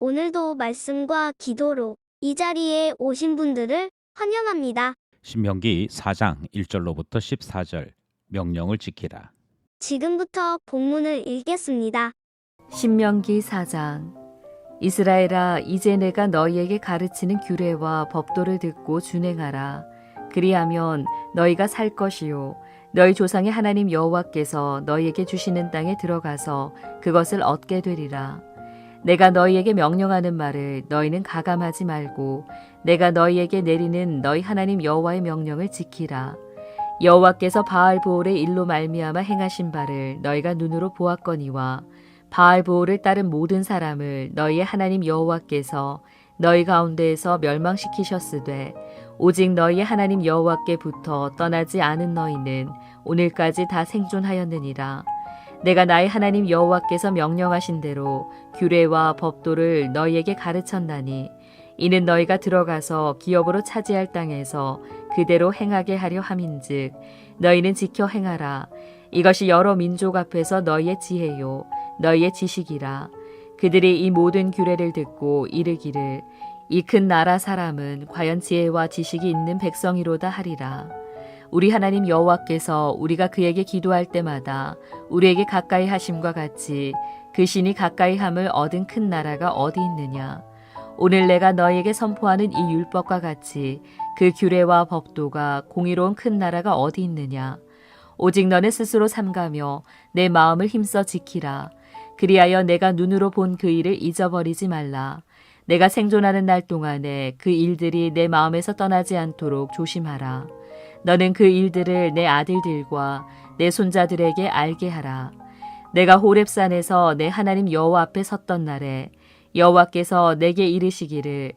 오늘도 말씀과 기도로 이 자리에 오신 분들을 환영합니다. 신명기 4장 1절로부터 14절 명령을 지키라. 지금부터 본문을 읽겠습니다. 신명기 4장 이스라엘아 이제 내가 너희에게 가르치는 규례와 법도를 듣고 준행하라 그리하면 너희가 살 것이요 너희 조상의 하나님 여호와께서 너희에게 주시는 땅에 들어가서 그것을 얻게 되리라 내가 너희에게 명령하는 말을 너희는 가감하지 말고 내가 너희에게 내리는 너희 하나님 여호와의 명령을 지키라. 여호와께서 바알 보올의 일로 말미암아 행하신 바를 너희가 눈으로 보았거니와 바알 보올을 따른 모든 사람을 너희의 하나님 여호와께서 너희 가운데에서 멸망시키셨으되 오직 너희의 하나님 여호와께부터 떠나지 않은 너희는 오늘까지 다 생존하였느니라 내가 나의 하나님 여호와께서 명령하신 대로 규례와 법도를 너희에게 가르쳤나니 이는 너희가 들어가서 기업으로 차지할 땅에서 그대로 행하게 하려 함인즉 너희는 지켜 행하라. 이것이 여러 민족 앞에서 너희의 지혜요 너희의 지식이라. 그들이 이 모든 규례를 듣고 이르기를 이 큰 나라 사람은 과연 지혜와 지식이 있는 백성이로다 하리라 우리 하나님 여호와께서 우리가 그에게 기도할 때마다 우리에게 가까이 하심과 같이 그 신이 가까이 함을 얻은 큰 나라가 어디 있느냐 오늘 내가 너희에게 선포하는 이 율법과 같이 그 규례와 법도가 공의로운 큰 나라가 어디 있느냐 오직 너는 스스로 삼가며 내 마음을 힘써 지키라 그리하여 내가 눈으로 본 그 일을 잊어버리지 말라. 내가 생존하는 날 동안에 그 일들이 내 마음에서 떠나지 않도록 조심하라. 너는 그 일들을 내 아들들과 내 손자들에게 알게 하라. 내가 호렙산에서 내 하나님 여호와 앞에 섰던 날에 여호와께서 내게 이르시기를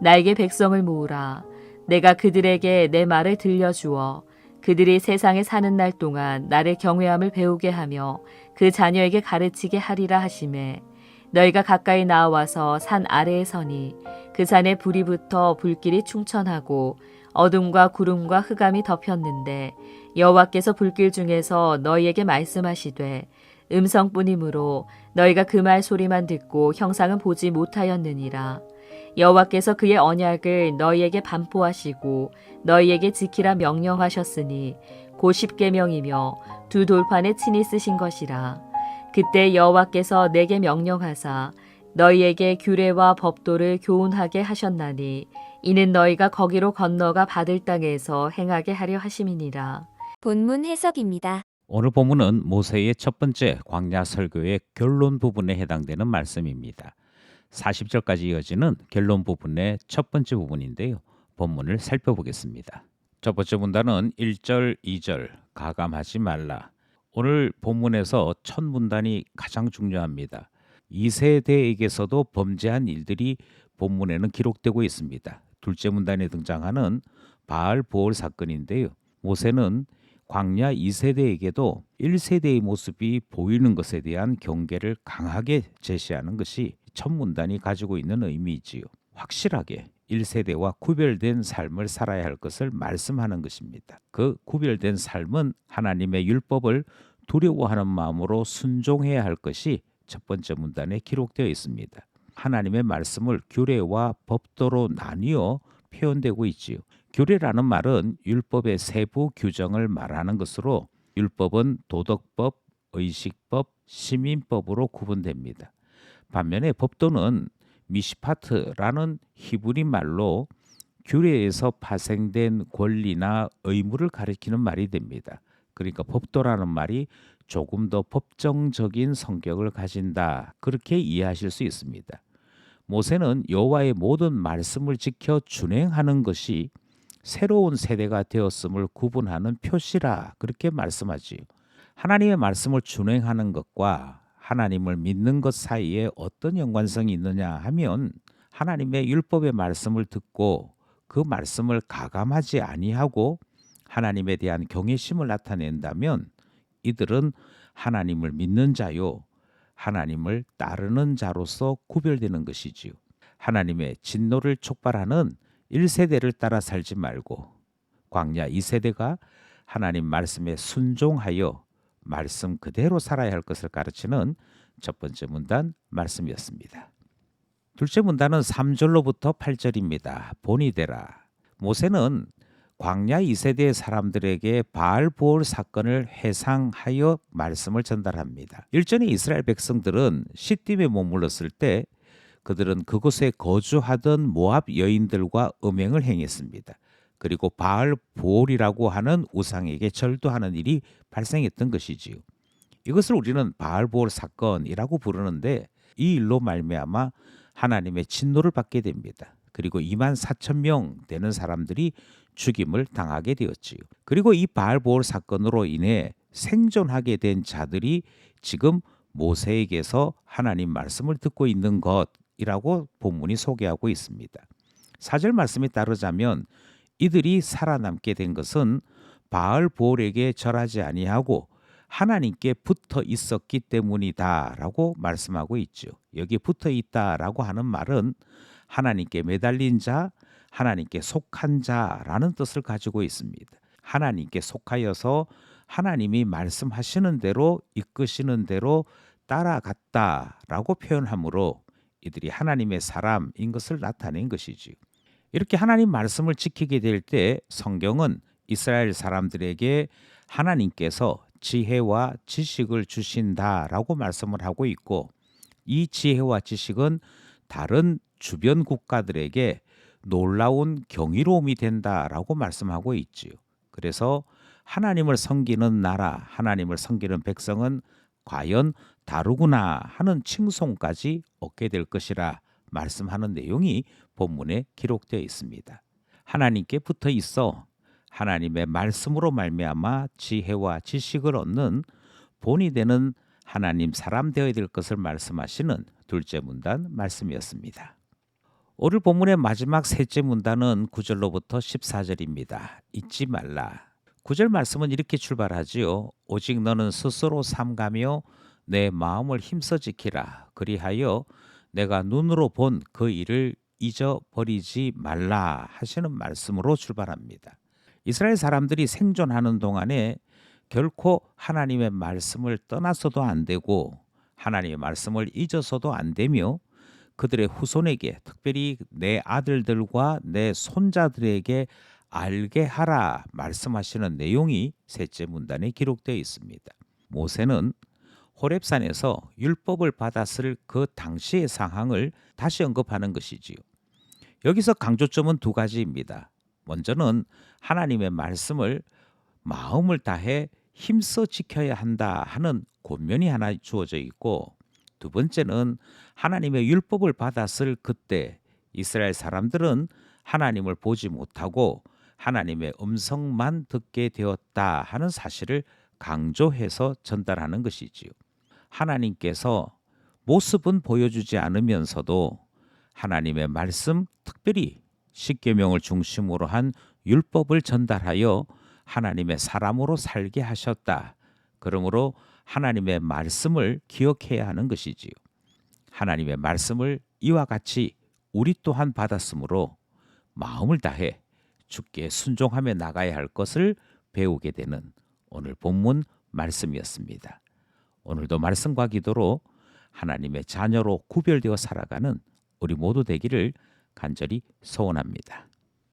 나에게 백성을 모으라. 내가 그들에게 내 말을 들려주어 그들이 세상에 사는 날 동안 나를 경외함을 배우게 하며 그 자녀에게 가르치게 하리라 하심에 너희가 가까이 나와서 산 아래에 서니 그 산에 불이 붙어 불길이 충천하고 어둠과 구름과 흑암이 덮였는데 여호와께서 불길 중에서 너희에게 말씀하시되 음성뿐이므로 너희가 그 말 소리만 듣고 형상은 보지 못하였느니라 여호와께서 그의 언약을 너희에게 반포하시고 너희에게 지키라 명령하셨으니 곧 십계명이며 두 돌판에 친히 쓰신 것이라. 그때 여호와께서 내게 명령하사 너희에게 규례와 법도를 교훈하게 하셨나니 이는 너희가 거기로 건너가 받을 땅에서 행하게 하려 하심이니라. 본문 해석입니다. 오늘 본문은 모세의 첫 번째 광야 설교의 결론 부분에 해당되는 말씀입니다. 40절까지 이어지는 결론 부분의 첫 번째 부분인데요. 본문을 살펴보겠습니다. 첫 번째 문단은 1절, 2절 가감하지 말라. 오늘 본문에서 첫 문단이 가장 중요합니다. 2세대에게서도 범죄한 일들이 본문에는 기록되고 있습니다. 둘째 문단에 등장하는 바알 보올 사건인데요. 모세는 광야 2세대에게도 1세대의 모습이 보이는 것에 대한 경계를 강하게 제시하는 것이 첫 문단이 가지고 있는 의미이지요. 확실하게 1세대와 구별된 삶을 살아야 할 것을 말씀하는 것입니다. 그 구별된 삶은 하나님의 율법을 두려워하는 마음으로 순종해야 할 것이 첫 번째 문단에 기록되어 있습니다. 하나님의 말씀을 규례와 법도로 나뉘어 표현되고 있지요. 규례라는 말은 율법의 세부 규정을 말하는 것으로 율법은 도덕법, 의식법, 시민법으로 구분됩니다. 반면에 법도는 미시파트라는 히브리 말로 규례에서 파생된 권리나 의무를 가리키는 말이 됩니다. 그러니까 법도라는 말이 조금 더 법정적인 성격을 가진다. 그렇게 이해하실 수 있습니다. 모세는 여호와의 모든 말씀을 지켜 준행하는 것이 새로운 세대가 되었음을 구분하는 표시라 그렇게 말씀하지요. 하나님의 말씀을 준행하는 것과 하나님을 믿는 것 사이에 어떤 연관성이 있느냐 하면 하나님의 율법의 말씀을 듣고 그 말씀을 가감하지 아니하고 하나님에 대한 경외심을 나타낸다면 이들은 하나님을 믿는 자요 하나님을 따르는 자로서 구별되는 것이지요. 하나님의 진노를 촉발하는 1세대를 따라 살지 말고 광야 2세대가 하나님 말씀에 순종하여 말씀 그대로 살아야 할 것을 가르치는 첫 번째 문단 말씀이었습니다. 둘째 문단은 3절로부터 8절입니다. 본이 되라. 모세는 광야 2세대 사람들에게 바알 보올 사건을 회상하여 말씀을 전달합니다. 일전에 이스라엘 백성들은 시딤에 머물렀을 때 그들은 그곳에 거주하던 모압 여인들과 음행을 행했습니다. 그리고 바알 보올이라고 하는 우상에게 절도하는 일이 발생했던 것이지요. 이것을 우리는 바알 보올 사건이라고 부르는데 이 일로 말미암아 하나님의 진노를 받게 됩니다. 그리고 2만 4천 명 되는 사람들이 죽임을 당하게 되었지요. 그리고 이 바알 보올 사건으로 인해 생존하게 된 자들이 지금 모세에게서 하나님 말씀을 듣고 있는 것이라고 본문이 소개하고 있습니다. 사절 말씀에 따르자면 이들이 살아남게 된 것은 바알 보올에게 절하지 아니하고 하나님께 붙어 있었기 때문이다라고 말씀하고 있죠. 여기 붙어 있다라고 하는 말은 하나님께 매달린 자, 하나님께 속한 자라는 뜻을 가지고 있습니다. 하나님께 속하여서 하나님이 말씀하시는 대로 이끄시는 대로 따라갔다라고 표현하므로 이들이 하나님의 사람인 것을 나타낸 것이지요. 이렇게 하나님 말씀을 지키게 될 때 성경은 이스라엘 사람들에게 하나님께서 지혜와 지식을 주신다라고 말씀을 하고 있고 이 지혜와 지식은 다른 주변 국가들에게 놀라운 경이로움이 된다라고 말씀하고 있지요. 그래서 하나님을 섬기는 나라, 하나님을 섬기는 백성은 과연 다르구나 하는 칭송까지 얻게 될 것이라 말씀하는 내용이 본문에 기록되어 있습니다. 하나님께 붙어 있어 하나님의 말씀으로 말미암아 지혜와 지식을 얻는 본이 되는 하나님 사람 되어야 될 것을 말씀하시는 둘째 문단 말씀이었습니다. 오늘 본문의 마지막 셋째 문단은 9절로부터 14절입니다. 잊지 말라. 9절 말씀은 이렇게 출발하지요. 오직 너는 스스로 삼가며 내 마음을 힘써 지키라. 그리하여 내가 눈으로 본 그 일을 잊어버리지 말라 하시는 말씀으로 출발합니다. 이스라엘 사람들이 생존하는 동안에 결코 하나님의 말씀을 떠나서도 안 되고 하나님의 말씀을 잊어서도 안 되며 그들의 후손에게 특별히 내 아들들과 내 손자들에게 알게 하라 말씀하시는 내용이 셋째 문단에 기록되어 있습니다. 모세는 호렙산에서 율법을 받았을 그 당시의 상황을 다시 언급하는 것이지요. 여기서 강조점은 두 가지입니다. 먼저는 하나님의 말씀을 마음을 다해 힘써 지켜야 한다 하는 권면이 하나 주어져 있고 두 번째는 하나님의 율법을 받았을 그때 이스라엘 사람들은 하나님을 보지 못하고 하나님의 음성만 듣게 되었다 하는 사실을 강조해서 전달하는 것이지요. 하나님께서 모습은 보여주지 않으면서도 하나님의 말씀, 특별히 십계명을 중심으로 한 율법을 전달하여 하나님의 사람으로 살게 하셨다. 그러므로 하나님의 말씀을 기억해야 하는 것이지요. 하나님의 말씀을 이와 같이 우리 또한 받았으므로 마음을 다해 주께 순종하며 나가야 할 것을 배우게 되는 오늘 본문 말씀이었습니다. 오늘도 말씀과 기도로 하나님의 자녀로 구별되어 살아가는 우리 모두 되기를 간절히 소원합니다.